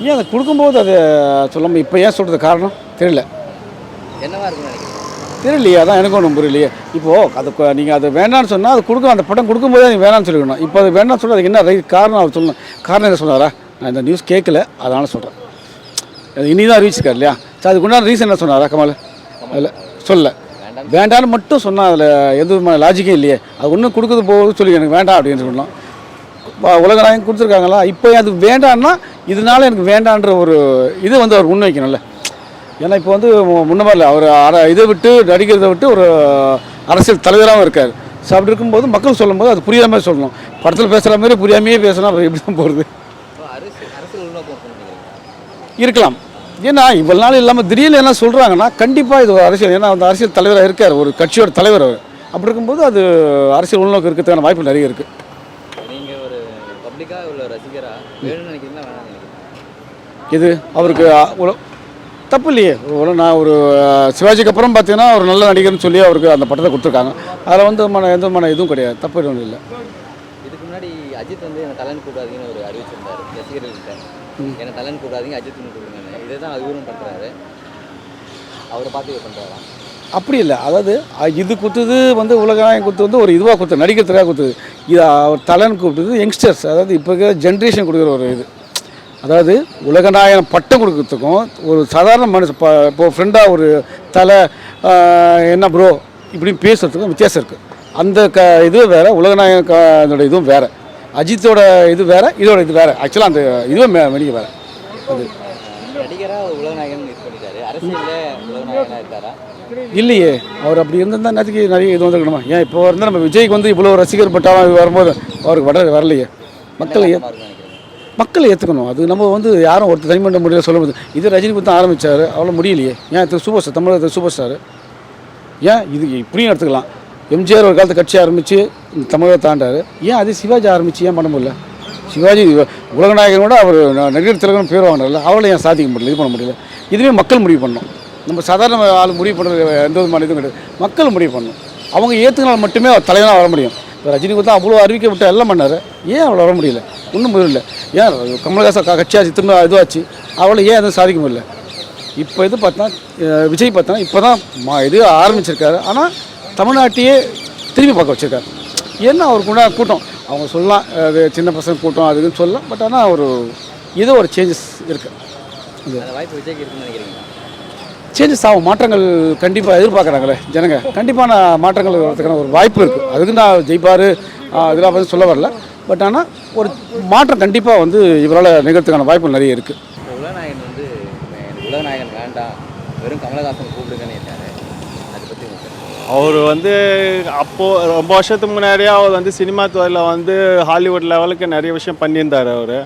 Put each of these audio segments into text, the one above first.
ஏன் அதை கொடுக்கும்போது அதை சொல்லாமல் இப்போ ஏன் சொல்கிறது காரணம்? தெரியல. என்னவா இருக்குன்னு நினைக்கிறீங்க? தெரியலையே அதான் எனக்கு ஒன்றும் புரியலையே. இப்போது அது நீங்கள் அது வேண்டாம்னு சொன்னால் அது கொடுக்க அந்த படம் கொடுக்கும்போதே நீ வேணாம்னு சொல்லிக்கணும். இப்போ அது வேண்டாம்னு சொன்னால் அதுக்கு என்ன ரை காரணம் அவர் சொல்லணும். காரணம் என்ன சொன்னாரா? நான் இந்த நியூஸ் கேட்கல அதனால சொல்கிறேன் அது இனி தான் அறிவிச்சிருக்காரு இல்லையா? சரி அதுக்கு உண்டான ரீசன் என்ன சொன்னாரா கமல்? அதில் சொல்லல. வேண்டாம் வேண்டான்னு மட்டும் சொன்னால் அதில் எந்த விதமான லாஜிக்கும் இல்லையே. அது ஒன்றும் கொடுக்குறது போகுது சொல்லி எனக்கு வேண்டாம் அப்படின்னு சொல்லணும். ப- உலக நாயகம் கொடுத்துருக்காங்களா இப்போ அது வேண்டான்னா இதனால எனக்கு வேண்டான்ற ஒரு இது வந்து அவர் முன்வைக்கணும்ல. ஏன்னா இப்போ வந்து முன்னமாக இல்லை அவர் அர இதை விட்டு நடிக்கிறதை விட்டு ஒரு அரசியல் தலைவராகவும் இருக்கார். ஸோ அப்படி இருக்கும்போது மக்கள் சொல்லும்போது அது புரியாத மாதிரி சொல்லணும். படத்தில் பேசுகிற மாதிரி புரியாமையே பேசினா அப்புறம் எப்படி தான் போகிறது இருக்கலாம். ஏன்னா இவ்வளோ நாள் இல்லாமல் திடீர்னு என்ன சொல்கிறாங்கன்னா கண்டிப்பாக இது ஒரு அரசியல் ஏன்னா அந்த அரசியல் தலைவராக இருக்கார் ஒரு கட்சியோட தலைவர் அவர். அப்படி இருக்கும்போது அது அரசியல் உள்நோக்கு இருக்கிறதுக்கான வாய்ப்பு நிறைய இருக்குது நீங்கள் ஒரு பப்ளிக்காக உள்ள ரசிகரா வேணும்னு நினைக்கிறீங்களா வேணாம்னு நினைக்கிறீங்களா இது அவருக்கு தப்பு இல்லையே. ஒரு நான் ஒரு சிவாஜிக்கு அப்புறம் பார்த்தீங்கன்னா ஒரு நல்ல நடிகர்னு சொல்லி அவருக்கு அந்த பட்டத்தை கொடுத்துருக்காங்க. அதில் வந்து மன எந்த மன இதுவும் கிடையாது. தப்பு எதுவும் இல்லை. இதுக்கு முன்னாடி அஜித் வந்து என்ன தலைன்னு கூடாதீங்கன்னு ஒரு அறிவிச்சிருந்தாரு ரசிகர்கள்கிட்ட என்ன தலைன்னு கூடாதீங்க அஜித்னு கூப்பிடுங்கன்னு இதை தான் இவரும் பண்ணுறாரு அவரை பார்த்து இவர் பண்ணுறாரா அப்படி இல்லை. அதாவது இது குத்துது வந்து உலகநாயகம் குத்து வந்து ஒரு இதுவாக குத்து நடிக்கிறதுக்காக குத்துது. இது அவர் தலைன்னு கூப்பிட்டது யங்ஸ்டர்ஸ். அதாவது இப்போ இருக்கிற ஜென்ரேஷன் கொடுக்குற ஒரு இது. அதாவது உலகநாயகன் பட்டம் கொடுக்கறதுக்கும் ஒரு சாதாரண மனுஷ இப்போ ஃப்ரெண்டாக ஒரு தலை என்ன ப்ரோ இப்படின்னு பேசுகிறதுக்கும் வித்தியாசம் இருக்குது அந்த க இது வேறு உலகநாயகம் க அதோட இதுவும் வேறு. அஜித்தோட இது வேறு இதோட இது வேறு. ஆக்சுவலாக அந்த இதுவும் மெ மெனிக்க வேறு. அது நடிகராக உலகநாயகன் இது பண்ணிட்டாரு. அரசியலில் உலகநாயகனாக இருக்காரா? இல்லையே. அவர் அப்படி இருந்திருந்தா நேற்றுக்கு நிறைய இது வந்துருக்கணுமா? ஏன் இப்போ இருந்தால் நம்ம விஜய்க்கு வந்து இவ்வளோ ரசிகர் பட்டாலும் வரும்போது அவருக்கு வர வரலையே. மக்களை மக்களை ஏற்றுக்கணும் அது நம்ம வந்து யாரும் ஒருத்தர் தனிமன்ற முடியல சொல்ல முடியாது இது ரஜினி தான் ஆரம்பித்தார் அவ்வளோ முடியலையே. ஏன் இது சூப்பர் ஸ்டார் தமிழகத்தில் சூப்பர் ஸ்டார்? ஏன் இது இப்படியும் எடுத்துக்கலாம்? எம்ஜிஆர் ஒரு காலத்து கட்சி ஆரம்பித்து தமிழகத்தை தாண்டார் ஏன் அது சிவாஜி ஆரம்பித்து ஏன் பண்ண முடியல? சிவாஜி உலகநாயகனோட அவர் நடிகர் திலகம் பேர் வாங்கினார்ல அவளை ஏன் சாதிக்க முடியல இது பண்ண முடியல? இதுவே மக்கள் முடிவு பண்ணோம் நம்ம சாதாரண ஆள் முடிவு பண்ணுறது எந்த விதமான இதுவும் கிடையாது. மக்கள் முடிவு பண்ணணும். அவங்க ஏற்றுக்கினால் மட்டுமே அவர் தலைவனாக வர முடியும். இப்போ ரஜினிகாந்த் தான் அவ்வளோ அறிவிக்க விட்டு எல்லாம் பண்ணார். ஏன் அவ்வளோ வர முடியல? ஒன்றும் முடியல ஏன் கமல்ஹாசன் கட்சியாச்சு திரும்ப இதுவாச்சு? அவளை ஏன் எதுவும் சாதிக்க முடியல? இப்போ இது பார்த்தா விஜய் பார்த்தா இப்போ தான் மா இது ஆரம்பிச்சிருக்காரு. ஆனால் தமிழ்நாட்டையே திரும்பி பார்க்க வச்சிருக்காரு. என்ன அவருக்கு உண்டான கூட்டம்? அவங்க சொல்லலாம் அது சின்ன பசங்க கூட்டம் அதுக்குன்னு சொல்லலாம். பட் ஆனால் ஒரு ஏதோ ஒரு சேஞ்சஸ் இருக்குது வாய்ப்பு விஜய்க்கு இருக்குன்னு நினைக்கிறீங்களா? சேஞ்சஸ் ஆகும் மாற்றங்கள் கண்டிப்பாக எதிர்பார்க்குறாங்களே ஜனங்க. கண்டிப்பான மாற்றங்கள் வரதுக்கான ஒரு வாய்ப்பு இருக்குது அதுக்கு நான் ஜெயிப்பார். இதெல்லாம் வந்து சொல்ல வரல. பட் ஆனால் ஒரு மாற்றம் கண்டிப்பாக வந்து இவரால் நிகழ்த்துக்கான வாய்ப்பு நிறைய இருக்குது உலகநாயகன் வந்து உலகநாயகன் வேண்டாம் வெறும் கமலஹாசன் கூப்பிடுங்கன்னு அவர் வந்து அப்போது ரொம்ப வருஷத்துக்கு முன்னாடியே அவர் வந்து சினிமா துறையில் வந்து ஹாலிவுட் லெவலுக்கு நிறைய விஷயம் பண்ணியிருந்தார் அவர்.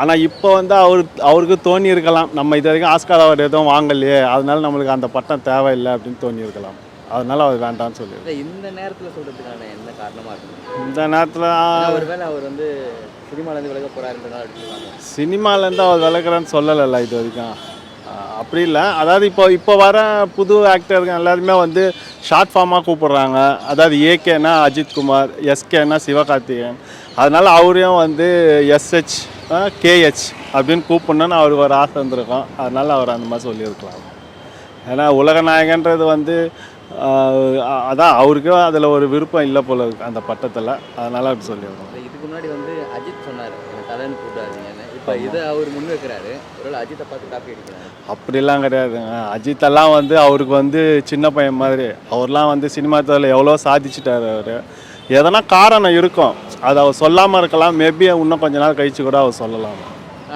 ஆனால் இப்போ வந்து அவர் அவருக்கு தோணி இருக்கலாம் நம்ம இது வரைக்கும் ஆஸ்கார் அவர் எதுவும் வாங்கலையே. அதனால நம்மளுக்கு அந்த பட்டம் தேவையில்லை அப்படின்னு தோணி இருக்கலாம் அதனால அவர் வேண்டாம்னு இல்லை இந்த நேரத்தில் சொல்கிறதுக்கான என்ன காரணமாக இந்த நேரத்தில் அவர் வந்து சினிமாலேருந்து விலக போகிறாருன்றனால சினிமாலேருந்து அவர் விளக்குறேன்னு சொல்லலைல்ல இது வரைக்கும். அப்படி இல்லை. அதாவது இப்போ இப்போ வர புது ஆக்டருங்க எல்லாருமே வந்து ஷார்ட் ஃபார்மாக கூப்பிடுறாங்க. அதாவது ஏகேனா அஜித் குமார் எஸ்கேனா சிவகார்த்திகேயன். அதனால அவரையும் வந்து எஸ்ஹெச் கேஹெச் அப்படின்னு கூப்பிடணுன்னு அவருக்கு ஒரு ஆசை இருந்திருக்கும் அதனால அவர் அந்த மாதிரி சொல்லியிருக்கலாம். ஏன்னா உலகநாயகன்றது வந்து அதான் அவருக்கு அதில் ஒரு விருப்பம் இல்லை போல இருக்கு அந்த பட்டத்தில். அதனால அப்படி சொல்லியிருக்கோம். இதுக்கு முன்னாடி வந்து அஜித் சொன்னார் தலைன்னு கூப்பிடாதீங்கன்னு. இப்போ இதை அவர் முன் வைக்கிறாரு ஒருவேளை அஜித்தை பார்த்து காப்பி அடிக்கிறாரு. அப்படிலாம் கிடையாதுங்க அஜித்தெல்லாம் வந்து அவருக்கு வந்து சின்ன பையன் மாதிரி அவர்லாம் வந்து சினிமா துறையில் எவ்வளோ சாதிச்சிட்டாரு அவர். எதனா காரணம் இருக்கும். அது அவர் சொல்லாமல் இருக்கலாம். மேபி இன்னும் கொஞ்ச நாள் கழிச்சு கூட அவர் சொல்லலாம்.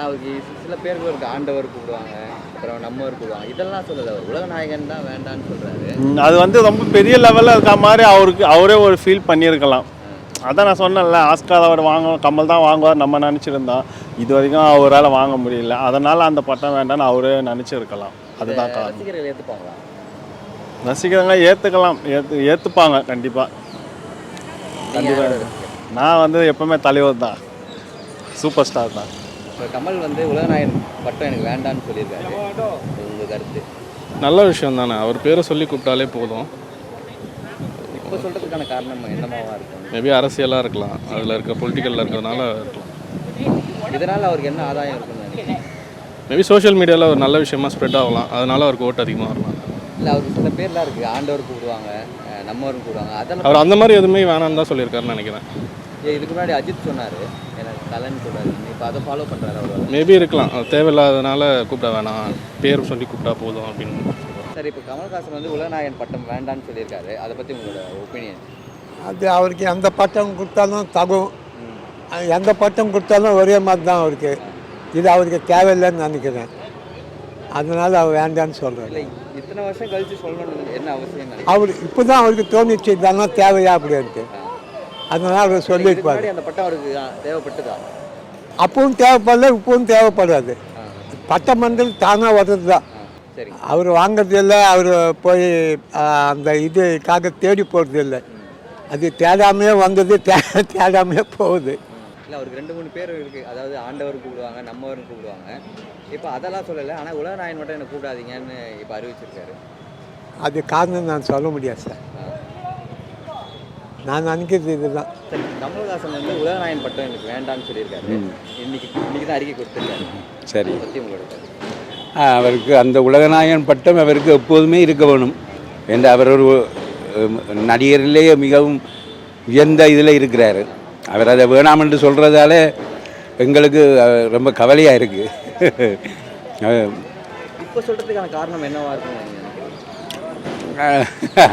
அவருக்கு சில பேர்கள் இருக்கு. ஆண்டவர் கூப்பிடுவாங்க. அப்புறம் நம்மவர் கூப்பிடுவாங்க. இதெல்லாம் சொல்லலை. அவர் உலகநாயகன் தான் வேண்டான்னு சொல்கிறாரு அது வந்து ரொம்ப பெரிய லெவலில் இருக்க மாதிரி அவருக்கு அவரே ஒரு ஃபீல் பண்ணியிருக்கலாம். அதான் நான் சொன்னேன்ல ஆஸ்கார் அவர் வாங்க கமல் தான் வாங்குவார் நம்ம நினச்சிருந்தோம். இது வரைக்கும் அவரால் வாங்க முடியல. அதனால் அந்த பட்டம் வேண்டாம்னு அவரே நினச்சிருக்கலாம். அதுதான் காரணம். ரசிகர்கள் ஏற்றுப்பாங்களா ரசிகரங்க ஏற்றுக்கலாம் ஏற்று ஏற்றுப்பாங்க கண்டிப்பாக கண்டிப்பாக நான் வந்து எப்பவுமே தலைவர் தான். சூப்பர் ஸ்டார் தான். இப்போ கமல் வந்து உலகநாயகன் பட்டம் எனக்கு வேண்டான்னு சொல்லியிருக்காரு. உங்கள் கருத்து? நல்ல விஷயம் தானே. அவர் பேரை சொல்லி கூப்பிட்டாலே போதும். இப்போ சொல்கிறதுக்கான காரணம் என்னமாவா இருக்கும்? மேபி அரசியலாக இருக்கலாம். அதில் இருக்க பொலிட்டிக்கலில் இருக்கிறதுனால இருக்கலாம். இதனால் அவருக்கு என்ன ஆதாயம் இருக்குன்னு மேபி சோஷியல் மீடியாவில் ஒரு நல்ல விஷயமா ஸ்ப்ரெட் ஆகலாம். அதனால அவருக்கு ஓட்டு அதிகமாக வரலாம். இல்லை அவருக்கு சில பேர்லாம் இருக்குது ஆண்டவர் கூப்பிடுவாங்க அஹ் நம்மவரும் கூப்பிடுவாங்க. அதெல்லாம் அவர் அந்த மாதிரி எதுவுமே வேணாம்னு தான் சொல்லியிருக்காருன்னு நினைக்கிறேன். இதுக்கு முன்னாடி அஜித் சொன்னார். எனக்கு தலைன்னு கூடாது இப்போ அதை ஃபாலோ பண்ணுறாரு அவர். மேபி இருக்கலாம். அது தேவையில்லாதனால கூப்பிட வேணாம். பேர் சொல்லி கூப்பிட்டா போதும் அப்படின்னு. சார் இப்போ கமல்ஹாசன் வந்து உலகநாயகன் பட்டம் வேண்டான்னு சொல்லியிருக்காரு. அதை பற்றி உங்களோட ஒப்பீனியன் அது அவருக்கு எந்த பட்டம் கொடுத்தாலும் தகும். எந்த பட்டம் கொடுத்தாலும் ஒரே மாதிரி தான் அவருக்கு. இது அவருக்கு தேவையில்லைன்னு நினைக்கிறேன். அதனால அவர் வேண்டான்னு சொல்கிறார் இல்லை இத்தனை வருஷம் கழிச்சு சொல்லணும்னு என்ன அவசியம் அவர் இப்போ தான் அவருக்கு தோணிச்சு இதெல்லாம் தேவையா அப்படின்ட்டு அதனால அவர் சொல்லியிருப்பார். அந்த பட்டம் அவருக்கு தேவைப்பட்டுதா? அப்பவும் தேவைப்படல இப்பவும் தேவைப்படாது. பட்டம் வந்து தானாக வர்றது தான் அவர் வாங்குறது இல்லை அவர் போய் அந்த இதுக்காக தேடி போகிறது இல்லை அது தேடாமையே வந்தது தே தேடாமையே போகுது. இல்லை அவருக்கு ரெண்டு மூணு பேர் இருக்குது அதாவது ஆண்டவர் கூப்பிடுவாங்க நம்மவரும் கூப்பிடுவாங்க. இப்போ அதெல்லாம் சொல்லலை ஆனால் உலகநாயகன் மட்டும் என்ன கூப்பிடாதீங்கன்னு இப்போ அறிவிச்சிருக்காரு. அது காரணம் நான் சொல்ல முடியாது சார். நான் நினைக்கிறது இதுதான். கமல்ஹாசன் வந்து உலகநாயகன் பட்டம் எனக்கு வேண்டாம்னு சொல்லியிருக்காரு. இன்னைக்கு இன்னைக்கு தான் அறிக்கை கொடுத்துருக்காரு. சரி. பற்றி உங்களோட அவருக்கு அந்த உலகநாயகன் பட்டம் அவருக்கு எப்போதுமே இருக்க வேணும். என்று அவர் ஒரு நடிகரிலேயே மிகவும் உயர்ந்த இதில் இருக்கிறாரு. அவர் அதை வேணாம் என்று சொல்கிறதால எங்களுக்கு ரொம்ப கவலையாக இருக்குது இப்போ சொல்கிறதுக்கான காரணம் என்னவா இருக்குன்னு நீங்க நினைக்கிறீங்க?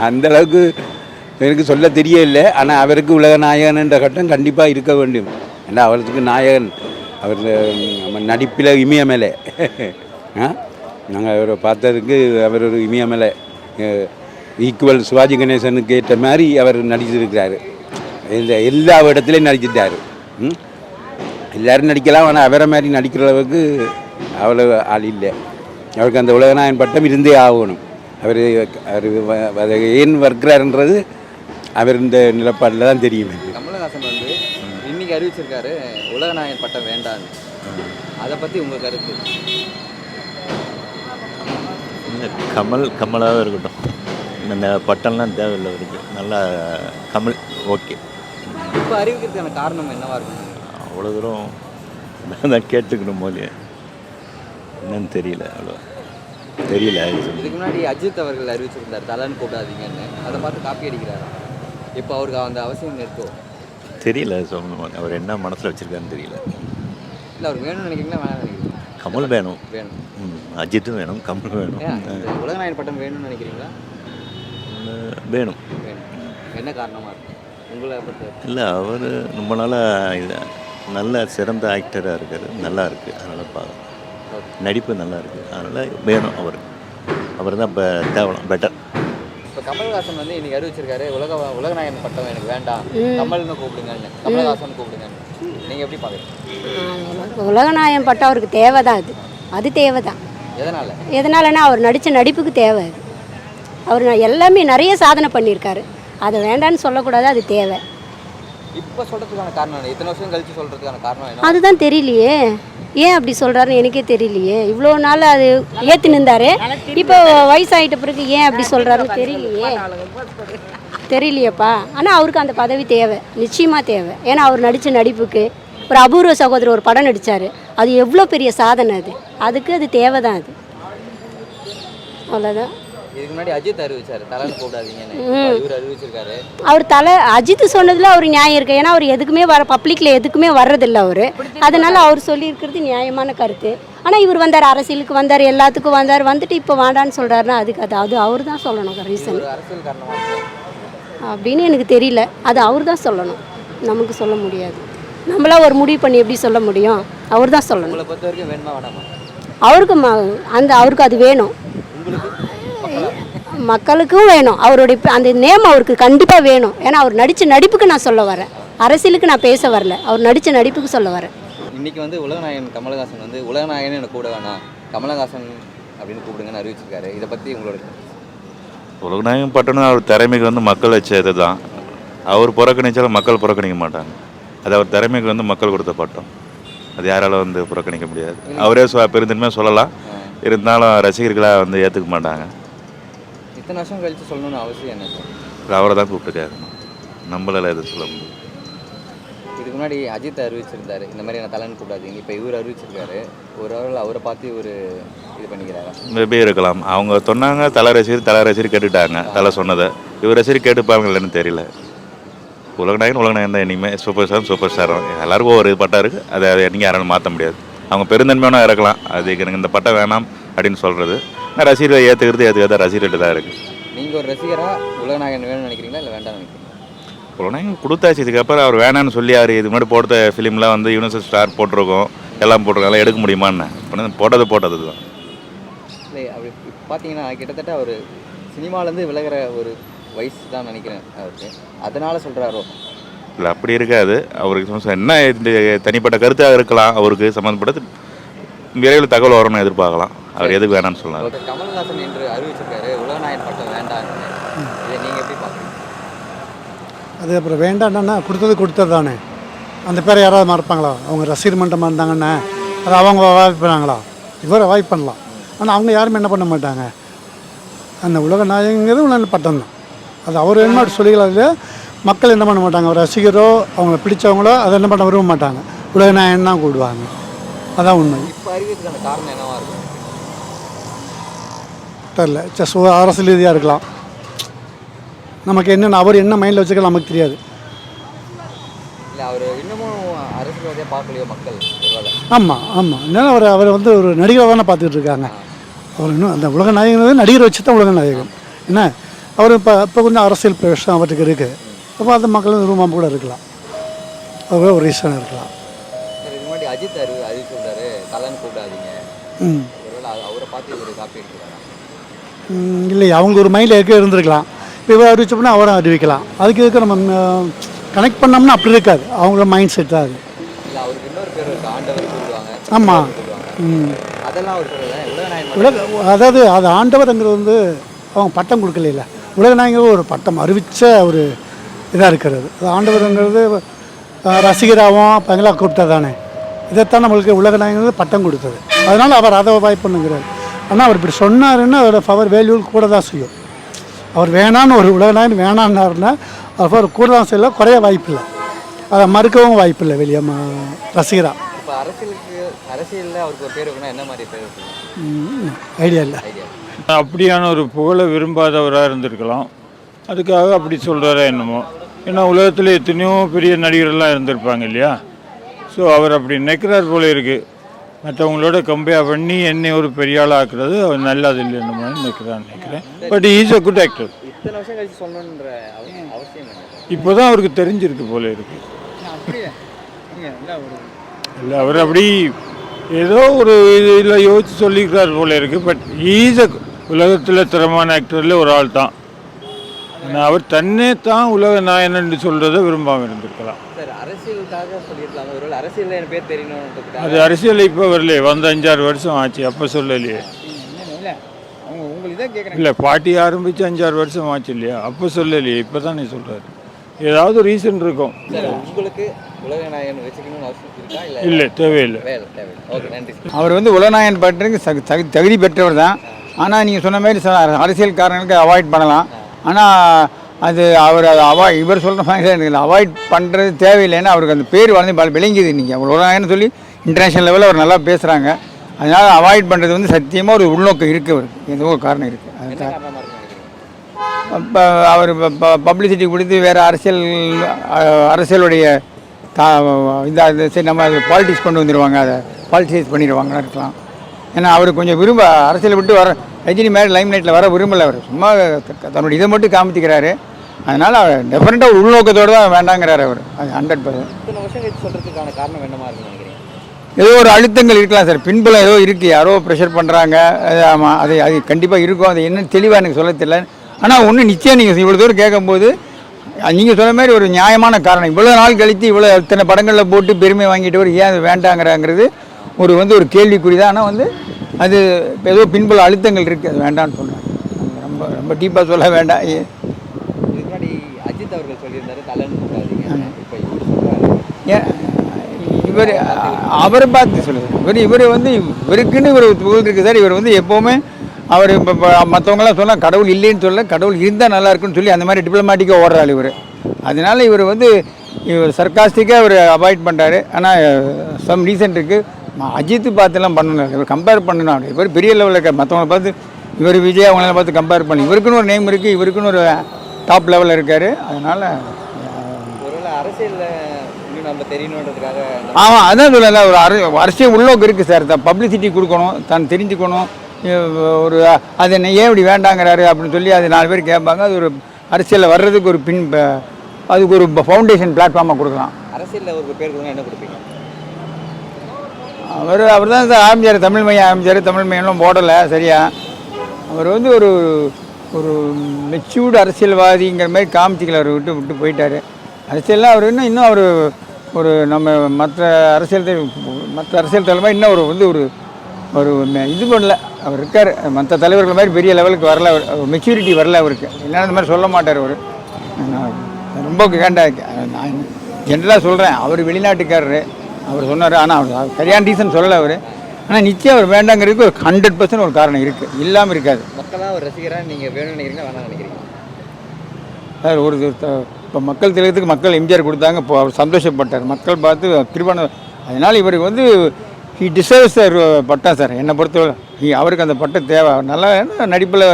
அந்த அளவுக்கு எனக்கு சொல்ல தெரியல ஆனால் அவருக்கு உலக நாயகன் என்ற கட்டம் கண்டிப்பாக இருக்க வேண்டும். ஏன்னா அவருக்கு நாயகன். அவர் நம்ம நடிப்பில் இமயமலை. ஆ? நாங்கள் அவரை பார்த்ததுக்கு அவர் ஒரு இமயமலை. ஈக்குவல் சிவாஜி கணேசனுக்கு ஏற்ற மாதிரி அவர் நடிச்சிருக்கிறாரு. எல்லா எல்லா இடத்துலையும் நடிச்சிட்டார். ம்? எல்லாரும் நடிக்கலாம் ஆனால் அவரை மாதிரி நடிக்கிற அளவுக்கு அவ்வளோ ஆள் இல்லை. அவருக்கு அந்த உலகநாயகன் பட்டம் இருந்தே ஆகணும். அவர் அவர் அதை ஏன் வர்க்கிறாருன்றது அவர் இந்த நிலப்பாட்டில் தான் தெரியும். கமலஹாசன் வந்து இன்னைக்கு அறிவிச்சிருக்காரு உலகநாயகன் பட்டம் வேண்டான்னு. அதை பற்றி உங்கள் கருத்து? இல்லை கமல் கமலாகவே இருக்கட்டும். இந்த பட்டம்லாம் தேவையில்லை அவருக்கு. நல்லா கமல் ஓகே. இப்போ அறிவிக்கிறதுக்கான காரணம் என்னவா இருக்கும்? அவ்வளோ தூரம் நான் தான் கேட்டுக்கணும் போலே என்னன்னு தெரியல அவ்வளோ. தெரியல இதுக்கு முன்னாடி அஜித் அவர்கள் அறிவிச்சிருந்தார் தலைன்னு கூப்பிடாதீங்கன்னு அதை பார்த்து காப்பி அடிக்கிறாரா? இப்போ அவருக்கு அந்த அவசியம் இருக்கோ? தெரியல சொல்லணும் அவர் என்ன மனசில் வச்சுருக்காருன்னு தெரியல. இல்லை அவருக்கு வேணும்னு நினைக்கிறீங்களா வேணாம் கமல் வேணும். வேணும். அஜித்தும் வேணும் கமல் வேணும். உலகநாயகன் பட்டம் வேணும்னு நினைக்கிறீங்களா? வேணும். வேணும். என்ன காரணமாக இருக்கும் உங்களை பற்றி இல்லை அவர் ரொம்ப நாளாக இது நல்ல சிறந்த ஆக்டராக இருக்கார் நல்லா இருக்குது அதனால் பார்க்கலாம் நடிப்பு நல்லா இருக்குது அதனால் வேணும் அவர். அவர் தான் இப்போ தேவலாம் பெட்டர் இப்போ கமல்ஹாசன் வந்து இன்னைக்கு அறிவிச்சிருக்காரு உலக உலகநாயகன் பட்டம் எனக்கு வேண்டாம். கமல்னு கூப்பிடுங்கன்னு. கமல்ஹாசன் கூப்பிடுங்கன்னு. நீங்கள் எப்படி பார்க்குறீங்க? உலகநாயகம் பட்டம் அவருக்கு தேவை தான் அது. அது தேவை தான் எதனால்? எதனாலனா அவர் நடித்த நடிப்புக்கு தேவை அது. அவர் எல்லாமே நிறைய சாதனை பண்ணியிருக்காரு. அதை வேண்டான்னு சொல்லக்கூடாது அது தேவை. இப்போ சொல்கிறதுக்கான காரணம் இத்தனை வருஷம் கழிச்சு சொல்கிறதுக்கான காரணம் அதுதான் தெரியலையே. ஏன் அப்படி சொல்கிறாருன்னு எனக்கே தெரியலையே. இவ்வளோ நாள் அது ஏற்றி நின்றாரு இப்போ வயசாயிட்ட பிறகு ஏன் அப்படி சொல்கிறாருன்னு தெரியலையே. தெரியலையேப்பா. ஆனால் அவருக்கு அந்த பதவி தேவை. நிச்சயமாக தேவை. ஏன்னா அவர் நடித்த நடிப்புக்கு ஒரு அபூர்வ சகோதரர் ஒரு படம் நடித்தார் அது எவ்வளோ பெரிய சாதனை அது. அதுக்கு அது தேவை தான் அது. அவ்வளோதான் இதுக்கு முன்னாடி அஜித் அறிவிச்சாரு. தலைன்னு கூப்பிடாதீங்கன்னு இப்ப இவர் அறிவிச்சிருக்காரு. அவர் தலை அஜித் சொன்னதில் அவர் நியாயம் இருக்கு. ஏன்னா அவர் எதுக்குமே வர பப்ளிக்கில் எதுக்குமே வர்றதில்ல அவர். அதனால அவர் சொல்லியிருக்கிறது நியாயமான கருத்து. ஆனால் இவர் வந்தார் அரசியலுக்கு வந்தார் எல்லாத்துக்கும் வந்தார் வந்துட்டு இப்போ வேண்டான்னு சொல்கிறாருன்னா அதுக்கு அது அது அவர் தான் சொல்லணும் ரீசன் அப்படின்னு எனக்கு தெரியல. அது அவர் தான் சொல்லணும். நமக்கு சொல்ல முடியாது. நம்மளா ஒரு முடிவு பண்ணி எப்படி சொல்ல முடியும்? அவர் தான் சொல்லணும். அவருக்கு அந்த அவருக்கு அது வேணும். மக்களுக்கும் வேணும். அவருடைய அந்த நேம் அவருக்கு கண்டிப்பாக வேணும். ஏன்னா அவர் நடித்த நடிப்புக்கு நான் சொல்ல வரேன். அரசியலுக்கு நான் பேச வரல. அவர் நடித்த நடிப்புக்கு சொல்ல வரேன். இன்னைக்கு வந்து உலகநாயகன் கமலஹாசன் வந்து உலகநாயகன் எனக்கு கூட வேணாம். கமலஹாசன் அப்படின்னு கூப்பிடுங்கன்னு அறிவிச்சிருக்காரு. இதை பற்றி உங்களோட. உலகநாயகம் பட்டணம் அவர் திறமைக்கு வந்து மக்கள் வச்ச இது தான். அவர் புறக்கணிச்சாலும் மக்கள் புறக்கணிக்க மாட்டாங்க. அது அவர் திறமைக்கு வந்து மக்கள் கொடுத்த பட்டம். அது யாராலும் வந்து புறக்கணிக்க முடியாது. அவரே பெருந்தன்மையாக சொல்லலாம். இருந்தாலும் ரசிகர்களாக வந்து ஏற்றுக்க மாட்டாங்க. இத்தனை வருஷம் கழிச்சு சொல்லணும்னு அவசியம் என்ன சார்? அவரை தான் கூப்பிட்டு கேட்கணும் நம்மளால எதுவும் சொல்ல முடியும் இதுக்கு முன்னாடி அஜித் அறிவிச்சிருந்தாரு. இந்த மாதிரி என்ன தலைன்னு கூப்பிடாதீங்க. இப்போ இவர் அறிவிச்சிருக்காரு. ஒரு ஆள் அவரை பார்த்து இவர் இது பண்ணிக்கிறாரா? மேபி இருக்கலாம். அவங்க சொன்னாங்க தலை ரசிகர் தலை ரசிகர் கேட்டுட்டாங்க. தலை சொன்னதை. இவர் ரசிகர் கேட்டுப்பாங்க இல்லைன்னு தெரியல. உலகநாயகன் உலகநாயகன் தான் இனிமேல் சூப்பர் ஸ்டார் சூப்பர் ஸ்டார் எல்லாருக்கும் ஒரு பட்டம் இருக்குது அதை அதை நீங்கள் யாராலும் மாற்ற முடியாது. அவங்க பெருந்தன்மையான இருக்கலாம் அதுக்கு எனக்கு இந்த பட்டம் வேணாம் அப்படின்னு சொல்கிறது நான் ரசிகர்களை ஏற்றுக்கிறது ஏற்றுக்காத ரசிகர்கிட்ட தான் இருக்குது நீங்கள் ஒரு ரசிகரா உலகநாயகன் வேணும்னு நினைக்கிறீங்களா இல்லை வேண்டாம்னு நினைக்கிறீங்களா? உலகநாயகன் கொடுத்தாச்சு இதுக்கப்புறம் அவர் வேணான்னு சொல்லி அவர் இது மாதிரி போட்ட ஃபிலிம்லாம் வந்து யூனிவர்சல் ஸ்டார் போட்டிருக்கோம் எல்லாம் போட்டிருக்கோம் எல்லாம் எடுக்க முடியுமான்னு. இப்போ போட்டது போட்டது தான். இல்லை அப்படி பார்த்தீங்கன்னா கிட்டத்தட்ட அவர் சினிமாலேருந்து விலகிற ஒரு வயசு தான் நினைக்கிறேன் அவருக்கு. அதனால சொல்கிறாரோ இல்லை அப்படி இருக்காது. அவருக்கு என்ன இந்த தனிப்பட்ட கருத்தாக இருக்கலாம் அவருக்கு சம்மந்தப்பட்டது விரைவில் தகவல் வரும்னு எதிர்பார்க்கலாம். அவர் எதுக்கு வேணாம்னு சொன்னார். கமல்ஹாசன் என்று அறிவிச்சிருக்காரு உலகநாயகன் பட்டம் வேண்டாம் இதை நீங்கள் எப்படி பார்க்குறீங்க? அது அப்புறம் வேண்டாம்னா கொடுத்தது கொடுத்தது தானே அந்த பேரை யாராவது மறப்பாங்களா? அவங்க ரசிகர் மன்றமாக இருந்தாங்கன்னா அது அவங்க அவாய்ட் பண்ணாங்களா இவரை அவாய்ட் பண்ணலாம். ஆனால் அவங்க யாருமே என்ன பண்ண மாட்டாங்க? அந்த உலக நாயகங்கிறது உள்ள பட்டம் தான் அது அவர் என்ன சொல்லிக்கலாம் இல்லையா மக்கள் என்ன பண்ண மாட்டாங்க? ஒரு ரசிகரோ அவங்கள பிடிச்சவங்களோ அதை என்ன பண்ண விரும்ப மாட்டாங்க. உலக நாயகன் தான் கூடுவாங்க. அதான் உண்மை. இப்போ அறிவிக்கிறதுக்கான காரணம் என்னவா இருக்கும்? தெரில ஜஸ்ட் அரசியல் ரீதியாக இருக்கலாம். நமக்கு என்னென்ன அவர் என்ன மைண்டில் வச்சுக்கலாம் நமக்கு தெரியாது. இல்லை அவர் இன்னமும் அரசியல்வாதியாக பார்க்கலையோ மக்கள்? ஒருவேளை ஆமாம் ஆமாம் என்னன்னா அவர் அவர் வந்து ஒரு நடிகரை தானே பார்த்துக்கிட்டு இருக்காங்க. அவர் இன்னும் அந்த உலக நாயகன் நடிகர் வச்சு தான் உலக நாயகன். என்ன? அவர் இப்போ இப்போ கொஞ்சம் அரசியல் பிரவேசம் அவருக்கு இருக்குது அப்போ அந்த மக்களும் விரும்பாம கூட இருக்கலாம். அது ஒரு ரீசனாக இருக்கலாம். அஜித் அறிவி அறிவிச்சிருந்தாரு தலைன்னு கூப்பிடாதீங்க. ம். அவரை பார்த்து இவர் காப்பி எடுக்கிறாரா இல்லை அவங்க ஒரு மைண்டில் இருக்க இருந்திருக்கலாம். இப்போ இவர் அறிவிச்சோம்னா அவரை அறிவிக்கலாம். அதுக்கு இதுக்கு நம்ம கனெக்ட் பண்ணோம்னா அப்படி இருக்காது. அவங்களோட மைண்ட் செட் தான் அது. ஆமாம் ம். உலக அதாவது அது ஆண்டவர்ங்கிறது வந்து அவங்க பட்டம் கொடுக்கல உலகநாயகர் ஒரு பட்டம் அறிவித்த ஒரு இதாக இருக்கிறது. அது ஆண்டவருங்கிறது ரசிகராகவும் எல்லாம் கூப்பிட்டா தானே. இதைத்தான் நம்மளுக்கு உலகநாயகர் பட்டம் கொடுத்தது. அதனால் அவர் அதை வாய்ப்பு பண்ணுங்கிறார் ஆனால் அவர் இப்படி சொன்னாருன்னா அதோட பவர் வேல்யூ கூட தான் செய்யும். அவர் வேணான்னு ஒரு உலகநாயகன் வேணான்னாருன்னா அவர் கூட தான் செய்யல குறைய வாய்ப்பில்லை அதை மறுக்கவும் வாய்ப்பில்லை வெளியே ரசிகராக இப்போ அரசியலுக்கு அரசியலில் அவருக்கு ஒரு பேர் இருக்குன்னா என்ன மாதிரி பேர் இருக்கும் ஐடியா இல்லை. அப்படியான ஒரு புகழை விரும்பாதவராக இருந்திருக்கலாம். அதுக்காக அப்படி சொல்கிறாரா என்னமோ. ஏன்னா உலகத்தில் எத்தனையோ பெரிய நடிகர்கள்லாம் இருந்திருப்பாங்க இல்லையா? ஸோ அவர் அப்படி நினைக்கிறார் போல இருக்குது மற்றவங்களோட கம்பேர் பண்ணி என்னை ஒரு பெரிய ஆள் ஆக்குறது அவர் நல்லது இல்லை என்னமோ நினைக்கிறான்னு நினைக்கிறேன் but is a good actor இப்போ தான் அவருக்கு தெரிஞ்சிருக்கு போல இருக்கு. இல்லை அவர் அப்படி ஏதோ ஒரு இதில் யோசிச்சு சொல்லிக்கிறார் போல இருக்கு பட் ஈஸ் அ உலகத்தில் திறமான ஆக்டரில் ஒரு ஆள் தான். ஆனால் அவர் தன்னே தான் உலக நாயனன்னு சொல்கிறத விரும்பாமல் இருந்திருக்கலாம். சார் அரசியலுக்காக சொல்லியிருக்கலாம். ஒருவேளை அரசியலில் என் பேர் தெரியணுன்றதுக்காக அது அரசியல் இப்போ வரலையே. வந்த அஞ்சாறு வருஷம் ஆச்சு அப்போ சொல்லலையே. அவங்க உங்களுக்கு தான் கேட்குறேன் இல்லை பாட்டி ஆரம்பித்து அஞ்சாறு வருஷம் ஆச்சு இல்லையா? அப்போ சொல்லலையே இப்போ தான் நீ சொல்கிறாரு ஏதாவது ரீசன் இருக்கும். சார் உங்களுக்கு உலகநாயகன் வச்சுக்கணும்னு அவசியம் இருக்கா? இல்லை இல்லை தேவையில்லை. தேவையில்லை. ஓகே நன்றி அவர் வந்து உலகநாயகன் தகு- தகுதி பெற்றவர் தான். ஆனால் நீங்கள் சொன்ன மாதிரி ச- அரசியல்காரங்களுக்கு அவாய்ட் பண்ணலாம். ஆனால் அது அவர் அதை அவாய்ட் இவர் சொல்கிற மாதிரி எனக்கு அவாய்ட் பண்ணுறது தேவையில்லைன்னு அவருக்கு அந்த பேர் வளர்ந்து பல விளங்கிது நீங்கள் அவர் உலகநாயகன் சொல்லி இன்டர்நேஷ்னல் லெவலில் அவர் நல்லா பேசுகிறாங்க அதனால் அவாய்ட் பண்ணுறது வந்து சத்தியமாக ஒரு உள்நோக்கம் இருக்குது அவருக்கு. ஏதோ ஒரு காரணம் இருக்குது அதுக்காக இப்போ அவர் பப்ளிசிட்டி கொடுத்து வேறு அரசியல் அரசியலுடைய தா இந்த சரி நம்ம பாலிடிக்ஸ் கொண்டு வந்துடுவாங்க அதை பாலிட்டிசைஸ் பண்ணிடுவாங்க இருக்கலாம். ஏன்னா அவர் கொஞ்சம் விரும்ப அரசியலை விட்டு வர ரஜினி மாதிரி லைம் லைட்டில் வர விரும்பலை அவர். சும்மா தன்னுடைய இதை மட்டும் காமிச்சிக்கிறாரு. அதனால் அவர் டெஃபினட்டாக ஒரு உள்நோக்கத்தோடு தான் வேண்டாங்கிறாரு அவர். அது ஹண்ட்ரட் பர்சன்ட் இத்தனை வருஷம் கழிச்சு சொல்கிறதுக்கான காரணம் என்னமா இருக்குன்னு நினைக்கிறீங்க? ஏதோ ஒரு அழுத்தங்கள் இருக்கலாம் சார். பின்புலம் ஏதோ இருக்குது யாரோ ப்ரெஷர் பண்ணுறாங்க ஆமாம் அது அது கண்டிப்பாக இருக்கும். அது என்னன்னு தெளிவாக எனக்கு சொல்ல தெரியல. ஆனால் ஒன்று நிச்சயம் நீங்கள் இவ்வளோ தூரம் கேட்கும்போது நீங்கள் சொன்ன மாதிரி ஒரு நியாயமான காரணம். இவ்வளோ நாள் கழித்து இவ்வளோ இத்தனை படங்களில் போட்டு பெருமை வாங்கிட்டு ஒரு ஏன் அது வேண்டாங்கிறாங்கிறது ஒரு வந்து ஒரு கேள்விக்குறி தான். ஆனால் வந்து அது ஏதோ பின்புல அழுத்தங்கள் இருக்குது அது வேண்டாம்னு சொல்கிறேன் ரொம்ப ரொம்ப டீப்பாக சொல்ல வேண்டாம். ஏ- முன்னாடி அஜித் அவர்கள் சொல்லியிருந்தாரு தலைன்னு கூப்பிடாதீங்க. இப்போ இவர் சொல்கிறாரு ஏன் இவர் அவரை பார்த்து சொல்லுது இவர் இவர் வந்து இவருக்குன்னு இவர் புகழ் இருக்குது சார். இவர் வந்து எப்போவுமே அவர் இப்போ மற்றவங்களாம் சொன்னால் கடவுள் இல்லைன்னு சொல்ல கடவுள் இருந்தால் நல்லா இருக்குன்னு சொல்லி அந்த மாதிரி டிப்ளமேட்டிக்காக ஓடுறாள் இவர். அதனால இவர் வந்து இவர் சர்க்காஸ்டிக்காக இவர் அவாய்ட் பண்ணுறாரு ஆனால் சம் ரீசன் இருக்குது அஜித் பார்த்துலாம் பண்ணணும். இவர் கம்பேர் பண்ணணும். இவர் பெரிய லெவலில் இருக்க மற்றவங்களை பார்த்து இவர் விஜய் அவங்கள பார்த்து கம்பேர் பண்ணி இவருக்குன்னு ஒரு நேம் இருக்குது இவருக்குன்னு ஒரு டாப் லெவலில் இருக்கார். அதனால் அரசியலில் ஆமாம் அதான் சொல்லல. ஒரு அர அரசியல் உள்ளோக்கு இருக்குது சார். தான் பப்ளிசிட்டி கொடுக்கணும் தான் தெரிஞ்சுக்கணும். ஒரு அது என்ன ஏன் இப்படி வேண்டாங்கிறாரு அப்படின்னு சொல்லி அது நாலு பேர் கேட்பாங்க. அது ஒரு அரசியலில் வர்றதுக்கு ஒரு பின் அதுக்கு ஒரு ஃபவுண்டேஷன் பிளாட்ஃபார்மாக கொடுக்கலாம். அரசியலில் ஒரு பேர் கொடுங்க என்ன கொடுப்பீங்க? அவர் அவர் தான் சார் ஆரம்பிச்சார். தமிழ் மையம் ஆரம்பிச்சார். தமிழ் மையம்லாம் போடலை சரியா. அவர் வந்து ஒரு ஒரு மெச்சூர்டு அரசியல்வாதிங்கிற மாதிரி காமிச்சிக்கல அவர் விட்டு விட்டு போயிட்டார். அரசியல்லாம் அவர் இன்னும் இன்னும் அவர் ஒரு நம்ம மற்ற அரசியல் மற்ற அரசியல் தலைமை இன்னும் ஒரு வந்து ஒரு ஒரு இது பண்ணல. அவர் இருக்கார். மற்ற தலைவர்கள் மாதிரி பெரிய லெவலுக்கு வரல அவர். மெச்சூரிட்டி வரல அவருக்கு. இல்லைன்னா அந்த மாதிரி சொல்ல மாட்டார் அவர். நான் ரொம்ப கேண்டா நான் ஜென்ரலாக சொல்கிறேன் அவர் வெளிநாட்டுக்காரரு. அவர் சொன்னார். ஆனால் அவர் சரியான ரீசன் சொல்லலை அவர். ஆனால் நிச்சயம் அவர் வேண்டாங்கிறதுக்கு ஒரு ஹண்ட்ரட் பர்சன்ட் ஒரு காரணம் இருக்குது இல்லாமல் இருக்காது. மக்களாக ஒரு ரசிகராக நீங்கள் வேணும்னு நினைக்கிறீங்க சார் ஒரு இப்போ மக்கள் திலகத்துக்கு மக்கள் எம்ஜிஆர் கொடுத்தாங்க இப்போ அவர் சந்தோஷப்பட்டார். மக்கள் பார்த்து கிருபான அதனால் இவருக்கு வந்து ஹி டிசர்வ்ஸ் சார் பட்டம் சார். என்னை பொறுத்தவரை அவருக்கு அந்த பட்டம் தேவை. நல்லா நடிப்பில்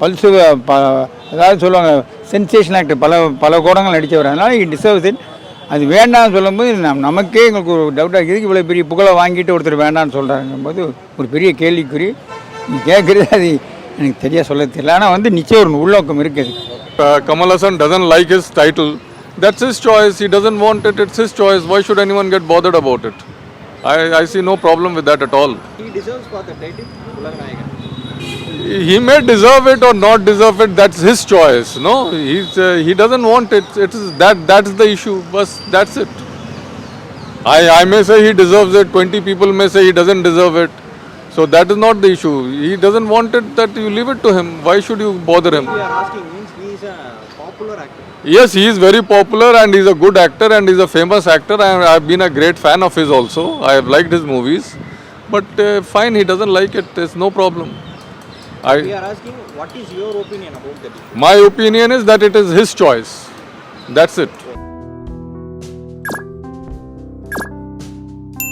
பல்சு ப அதாவது சொல்லுவாங்க சென்சேஷன் ஆக்டர் பல பல கோடங்கள் நடித்தவர் அதனால் ஹி டிசர்வ்ஸ் இட் அது வேண்டாம்னு சொல்லும்போது நம் நமக்கே எங்களுக்கு ஒரு டவுட்டாக இருக்குது இவ்வளோ பெரிய புகழை வாங்கிட்டு ஒருத்தர் வேண்டாம்னு சொல்கிறாங்கும்போது ஒரு பெரிய கேள்விக்குறி நீ கேட்குறது அது எனக்கு தெரியா சொல்ல தெரியல ஆனால் வந்து நிச்சயம் ஒரு உள்நோக்கம் இருக்குது Uh, Kamal Hassan doesn't like his title. That's his choice. He doesn't want it. It's his choice. Why should anyone get bothered about it? I, I see no problem with that at all. he deserves for the title Ulaganayagan He may deserve it or not deserve it. That's his choice. No, he's uh, he doesn't want it. It is that that's the issue. But that's it. I I may say he deserves it. Twenty people may say he doesn't deserve it. So that is not the issue. He doesn't want it. That you leave it to him. Why should you bother him? we are asking means he is a popular actor Yes, he is very popular and he's a good actor and he's a famous actor. I, I've been a great fan of his also. I have liked his movies. But uh, fine, he doesn't like it. There's no problem. We are asking what is your opinion about that my opinion is that it is his choice. That's it.